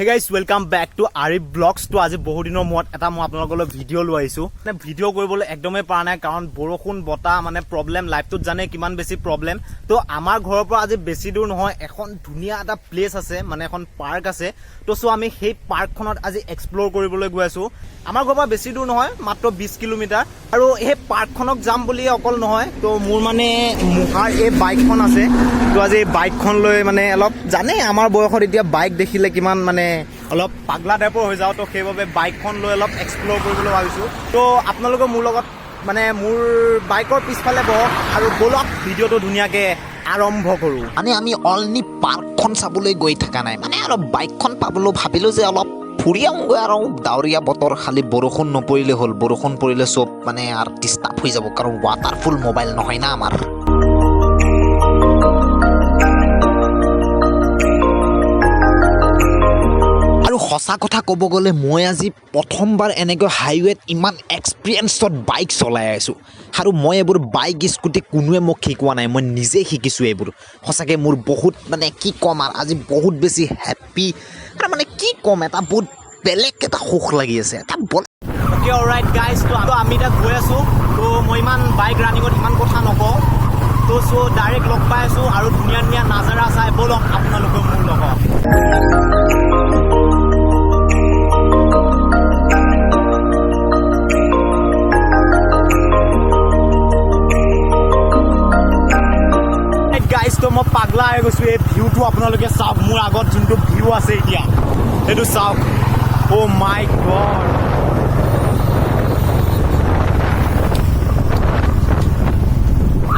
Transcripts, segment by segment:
Hey guys welcome back to Arif vlogs তো আজি বহু দিনৰ মূৰত এটা মই আপোনালোকলৈ ভিডিঅ' লৈ আহিছোঁ। মানে ভিডিঅ' কৰিবলৈ একদমেই পৰা নাই, কাৰণ বৰষুণ, বতাহ মানে প্ৰব্লেম লাইফটোত জানে কিমান বেছি প্ৰব্লেম তো আমাৰ ঘৰৰ পৰা আজি বেছি দূৰ নহয়, এখন ধুনীয়া এটা প্লেচ আছে মানে এখন পাৰ্ক আছে। তো চ' আমি সেই পাৰ্কখনত আজি এক্সপ্ল'ৰ কৰিবলৈ গৈ আছোঁ। আমাৰ ঘৰৰ পৰা বেছি দূৰ নহয়, মাত্ৰ বিছ কিলোমিটাৰ। আৰু সেই পাৰ্কখনক যাম বুলি অকল নহয়, তো মোৰ মানে মুহাৰ এই বাইকখন আছে। তো আজি বাইকখন লৈ মানে অলপ জানেই, আমাৰ বয়সত এতিয়া বাইক দেখিলে কিমান মানে অলপ পাগলা টাইপৰ হৈ যাওঁ, তো সেইবাবে বাইকখন লৈ অলপ এক্সপ্ল'ৰ কৰিবলৈ ভাবিছোঁ। তো আপোনালোকে মোৰ লগত মানে মোৰ বাইকৰ পিছফালে বহক আৰু ব'লক ভিডিঅ'টো ধুনীয়াকৈ আৰম্ভ কৰোঁ। মানে আমি অলনি পাৰ্কখন চাবলৈ গৈ থকা নাই মানে অলপ বাইকখন পাবলৈ ভাবিলোঁ যে অলপ ফুৰি আহোঁগৈ আৰু ডাৱৰীয়া বতৰ খালি বৰষুণ নপৰিলে হ'ল, বৰষুণ পৰিলে চব মানে আৰু ডিষ্টাৰ্ব হৈ যাব, কাৰণ ৱাটাৰফুল মোবাইল নহয় না আমাৰ। সঁচা কথা ক'ব গ'লে মই আজি প্ৰথমবাৰ এনেকৈ হাইৱেত ইমান এক্সপিৰিয়েঞ্চত বাইক চলাই আছোঁ। আৰু মই এইবোৰ বাইক স্কুটি কোনোৱে মোক শিকোৱা নাই মই নিজে শিকিছোঁ এইবোৰ। সঁচাকৈ মোৰ বহুত মানে কি ক'ম আৰু আজি বহুত বেছি হেপ্পী আৰু মানে কি ক'ম এটা বহুত বেলেগ এটা সুখ লাগি আছে। এটা আমি এতিয়া গৈ আছোঁ। তো মই ইমান বাইক ৰানিঙত ইমান কথা নকওঁ। তো চ' ডাইৰেক্ট লগ পাই আছোঁ আৰু ধুনীয়া ধুনীয়া নাজাৰা চাই ব'লক আপোনালোকে মোৰ লগত। পাগলা হৈ গৈছোঁ এই ভিউটো আপোনালোকে চাওক মোৰ আগত যোনটো ভিউ আছে এতিয়া সেইটো চাওক। অ' মাই গড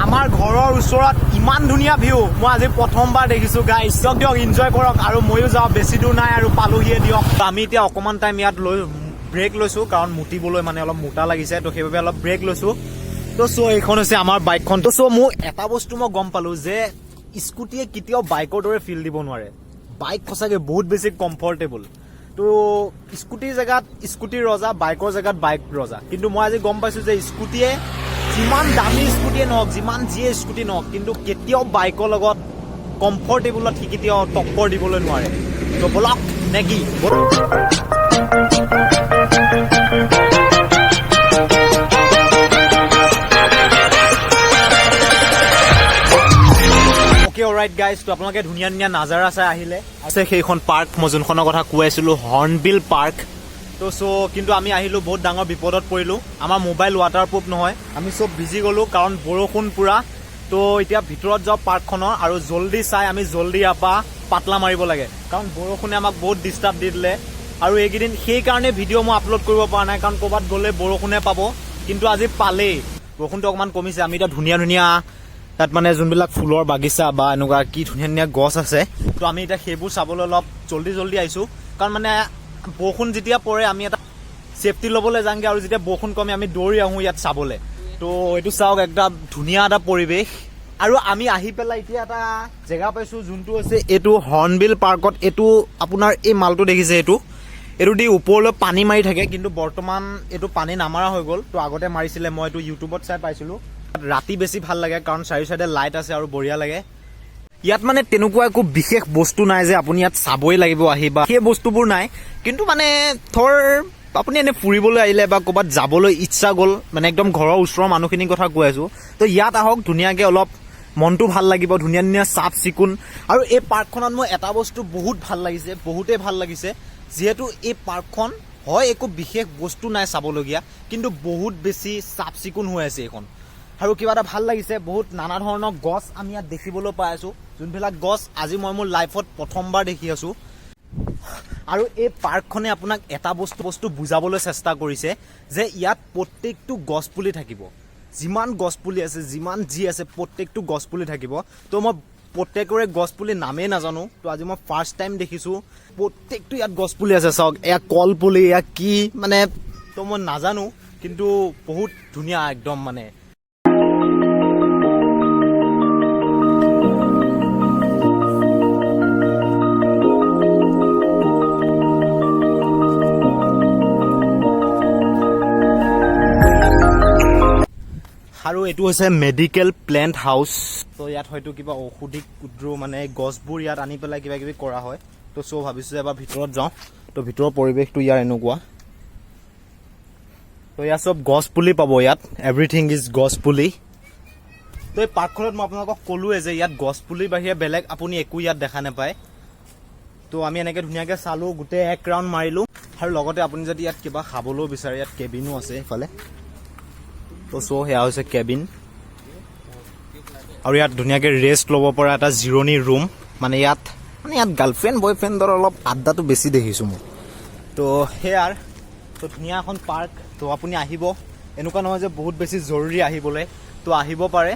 আমাৰ ঘৰৰ ওচৰত ইমান ধুনীয়া ভিউ মই আজি প্ৰথমবাৰ দেখিছোঁ গাইজ দিয়ক দিয়ক এনজয় কৰক আৰু ময়ো যাওঁ বেছি দূৰ নাই আৰু পালোহিয়ে দিয়ক। আমি এতিয়া অকণমান টাইম ইয়াত লৈ ব্ৰেক লৈছোঁ কাৰণ মুতিবলৈ মানে অলপ মোটা লাগিছে তো সেইবাবে অলপ ব্ৰেক লৈছোঁ। তো চ' এইখন হৈছে আমাৰ বাইকখন তো চ' মোৰ এটা বস্তু মই গম পালোঁ যে স্কুটিয়ে কেতিয়াও বাইকৰ দৰে ফিল দিব নোৱাৰে। বাইক সঁচাকৈ বহুত বেছি কমফৰ্টেবল তো স্কুটিৰ জেগাত স্কুটিৰ ৰজা বাইকৰ জেগাত বাইক ৰজা। কিন্তু মই আজি গম পাইছোঁ যে স্কুটিয়ে যিমান দামী স্কুটিয়ে নহওক, যিমান যিয়ে স্কুটি নহওক, কিন্তু কেতিয়াও বাইকৰ লগত কমফৰ্টেবলত সি কেতিয়াও টক্কৰ দিবলৈ নোৱাৰে। তো বলক, নে কি? অলৰাইট গাইজ তো আপোনালোকে ধুনীয়া ধুনীয়া নাজাৰা চাই আহিলে। আছে সেইখন পাৰ্ক মই যোনখনৰ কথা কৈ আছিলোঁ হৰ্ণবিল পাৰ্ক তো চ' কিন্তু আমি আহিলোঁ বহুত ডাঙৰ বিপদত পৰিলোঁ। আমাৰ মোবাইল ৱাটাৰপ্ৰুফ নহয়। আমি চব ভিজি গ'লোঁ কাৰণ বৰষুণ পূৰা। তো এতিয়া ভিতৰত যাওঁ পাৰ্কখনৰ আৰু জল্দি চাই আমি জল্দি ইয়াৰ পৰা পাতলা মাৰিব লাগে। কাৰণ বৰষুণে আমাক বহুত ডিষ্টাৰ্ব দি দিলে। আৰু এইকেইদিন সেইকাৰণে ভিডিঅ' মই আপলোড কৰিব পৰা নাই কাৰণ ক'ৰবাত গ'লে বৰষুণে পাব। কিন্তু আজি পালেই। বৰষুণটো অকণমান কমিছে। আমি এতিয়া ধুনীয়া ধুনীয়া তাত মানে যোনবিলাক ফুলৰ বাগিচা বা এনেকুৱা কি ধুনীয়া ধুনীয়া গছ আছে, তো আমি এতিয়া সেইবোৰ চাবলৈ অলপ জল্দি জল্দি আহিছোঁ। কাৰণ মানে বৰষুণ যেতিয়া পৰে, আমি এটা ছেফটি ল'বলৈ যাওঁগৈ আৰু যেতিয়া বৰষুণ কমে, আমি দৌৰি আহোঁ ইয়াত চাবলৈ। তো এইটো চাওক, একদম ধুনীয়া এটা পৰিৱেশ। আৰু আমি আহি পেলাই এতিয়া এটা জেগা পাইছোঁ, যোনটো হৈছে এইটো হৰ্ণবিল পাৰ্কত। এইটো আপোনাৰ এই মালটো দেখিছে এইটো? এইটো দি ওপৰলৈ পানী মাৰি থাকে, কিন্তু বৰ্তমান এইটো পানী নামাৰা হৈ গ'ল। তো আগতে মাৰিছিলে, মই এইটো ইউটিউবত চাই পাইছিলোঁ। ৰাতি বেছি ভালো লাগে, কাৰণ চাৰি চাইডে লাইট আছে আৰু বঢ়িয়া লাগে। ইয়াত মানে তেনেকুৱা একো বিশেষ বস্তু নাই যে আপুনি ইয়াত চাবই লাগিব আহি বা সেই বস্তুবোৰ নাই। কিন্তু মানে ধৰ, আপুনি এনে ফুৰিবলৈ আহিলে বা ক'ৰবাত যাবলৈ ইচ্ছা গ'ল মানে একদম ঘৰৰ ওচৰৰ মানুহখিনিৰ কথা কৈ আছোঁ, তো ইয়াত আহক ধুনীয়াকৈ অলপ মনটো ভালো লাগিব, ধুনীয়া ধুনীয়া চাফ চিকুণ। আৰু এই পাৰ্কখনত মোৰ এটা বস্তু বহুত ভালো লাগিছে, বহুতেই ভালো লাগিছে। যিহেতু এই পাৰ্কখন হয় একো বিশেষ বস্তু নাই চাবলগীয়া, কিন্তু বহুত বেছি চাফ চিকুণ হৈ আছে এইখন। আৰু কিবা এটা ভালো লাগিছে, বহুত নানা ধৰণৰ গছ আমি ইয়াত দেখিবলৈ পাই আছোঁ। যোনবিলাক গছ আজি মই মোৰ লাইফত প্ৰথমবাৰ দেখি আছোঁ। আৰু এই পাৰ্কখনে আপোনাক এটা বস্তু বস্তু বুজাবলৈ চেষ্টা কৰিছে যে ইয়াত প্ৰত্যেকটো গছ পুলি থাকিব। যিমান গছ পুলি আছে, যিমান যি আছে, প্ৰত্যেকটো গছ পুলি থাকিব। তো মই প্ৰত্যেকৰে গছ পুলি নামেই নাজানো। তো আজি মই ফাৰ্ষ্ট টাইম দেখিছোঁ। প্ৰত্যেকটো ইয়াত গছ পুলি আছে, চাওক, এয়া কল পুলি এয়া কি মানে তো মই নাজানো, কিন্তু বহুত ধুনীয়া একদম মানে আৰু এইটো হৈছে মেডিকেল প্লেণ্ট হাউচ তো ইয়াত হয়তো কিবা ঔষধিক উদ্ৰ মানে গছবোৰ ইয়াত আনি পেলাই কিবা কিবি কৰা হয়। তো চ' ভাবিছোঁ এবাৰ ভিতৰত যাওঁ। তো ভিতৰৰ পৰিৱেশটো ইয়াৰ এনেকুৱা। তো ইয়াত চব গছ পুলি পাব ইয়াত। এভৰিথিং ইজ গছ পুলি। তো এই পাৰ্কখনত মই আপোনালোকক ক'লোৱে যে ইয়াত গছ পুলিৰ বাহিৰে বেলেগ আপুনি একো ইয়াত দেখা নাপায়। তো আমি এনেকৈ ধুনীয়াকৈ চালোঁ গোটেই এক ৰাউণ্ড মাৰিলোঁ। আৰু লগতে আপুনি যদি ইয়াত কিবা খাবলৈও বিচাৰে ইয়াত কেবিনো আছে সেইফালে তো চ' সেয়া হৈছে কেবিন আৰু ইয়াত ধুনীয়াকৈ ৰেষ্ট ল'ব পৰা এটা জিৰণি ৰুম মানে ইয়াত মানে ইয়াত গাৰ্লফ্ৰেণ্ড বয়ফ্ৰেণ্ডৰ অলপ আড্ডাটো বেছি দেখিছোঁ মই তো সেয়াৰ, তো ধুনীয়া এখন পাৰ্ক তো আপুনি আহিব। এনেকুৱা নহয় যে বহুত বেছি জৰুৰী আহিবলৈ। তো আহিব পাৰে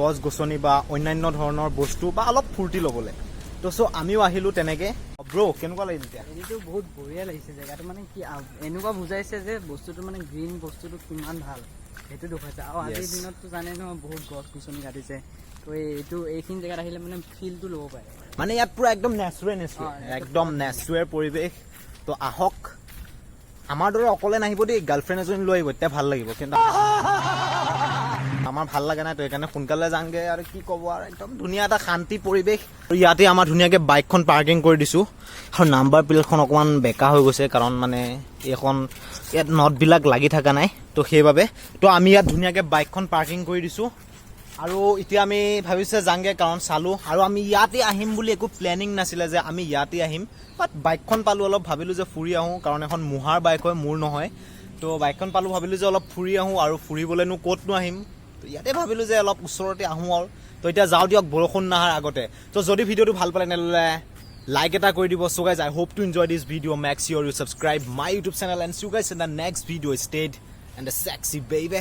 গছ গছনি বা অন্যান্য ধৰণৰ বস্তু বা অলপ ফূৰ্তি ল'বলৈ। তো চ' আমিও আহিলোঁ তেনেকৈ। ব্ৰ' কেনেকুৱা লাগিল এতিয়া? এইটো বহুত বঢ়িয়া লাগিছে। জেগাটো মানে কি এনেকুৱা বুজাইছে যে বস্তুটো মানে গ্ৰীণ বস্তুটো কিমান ভালো। সেইটো দেখুৱাইছে আৰু আজিৰ দিনততো জানে নহয় বহুত গছ গছনি কাটিছে। তো এইটো এইখিনি জেগাত আহিলে মানে ফিলটো ল'ব পাৰে। মানে ইয়াত পুৰা একদম নেচুৰেল নেচুৰেল একদম নেচুৰেল পৰিৱেশ। তো আহক। আমাৰ দৰে অকলে নাহিব দেই গাৰ্লফ্ৰেণ্ড এজনী লৈ আহিব তেতিয়া ভালো লাগিব। কিন্তু আমাৰ ভালো লাগে নাই, তো সেইকাৰণে সোনকালে যাওঁগে আৰু কি ক'ব আৰু, একদম ধুনীয়া এটা শান্তি পৰিৱেশ। আৰু ইয়াতে আমাৰ ধুনীয়াকৈ বাইকখন পাৰ্কিং কৰি দিছোঁ। আৰু নাম্বাৰ প্লেটখন অকণমান বেকা হৈ গৈছে, কাৰণ মানে এইখন ইয়াত নটবিলাক লাগি থকা নাই। তো সেইবাবে, তো আমি ইয়াত ধুনীয়াকৈ বাইকখন পাৰ্কিং কৰি দিছোঁ। আৰু এতিয়া আমি ভাবিছোঁ যাংগে কাৰণ চালোঁ। আৰু আমি ইয়াতে আহিম বুলি একো প্লেনিং নাছিলে যে আমি ইয়াতে আহিম। বাট বাইকখন পালোঁ, অলপ ভাবিলোঁ যে ফুৰি আহোঁ, কাৰণ এখন মুহাৰ বাইক হয়, মোৰ নহয়। তো বাইকখন পালোঁ, ভাবিলোঁ যে অলপ ফুৰি আহোঁ আৰু ফুৰিবলৈনো ক'তনো আহিম। তো ইয়াতে ভাবিলোঁ যে অলপ ওচৰতে আহোঁ আৰু তো এতিয়া যাওঁ দিয়ক বৰষুণ নহাৰ আগতে তো যদি ভিডিঅ'টো ভালো পালে তেনেহ'লে লাইক এটা কৰি দিব guys i hope to enjoy this video make sure you subscribe my youtube channel and see you guys in the next video stayed and the sexy baby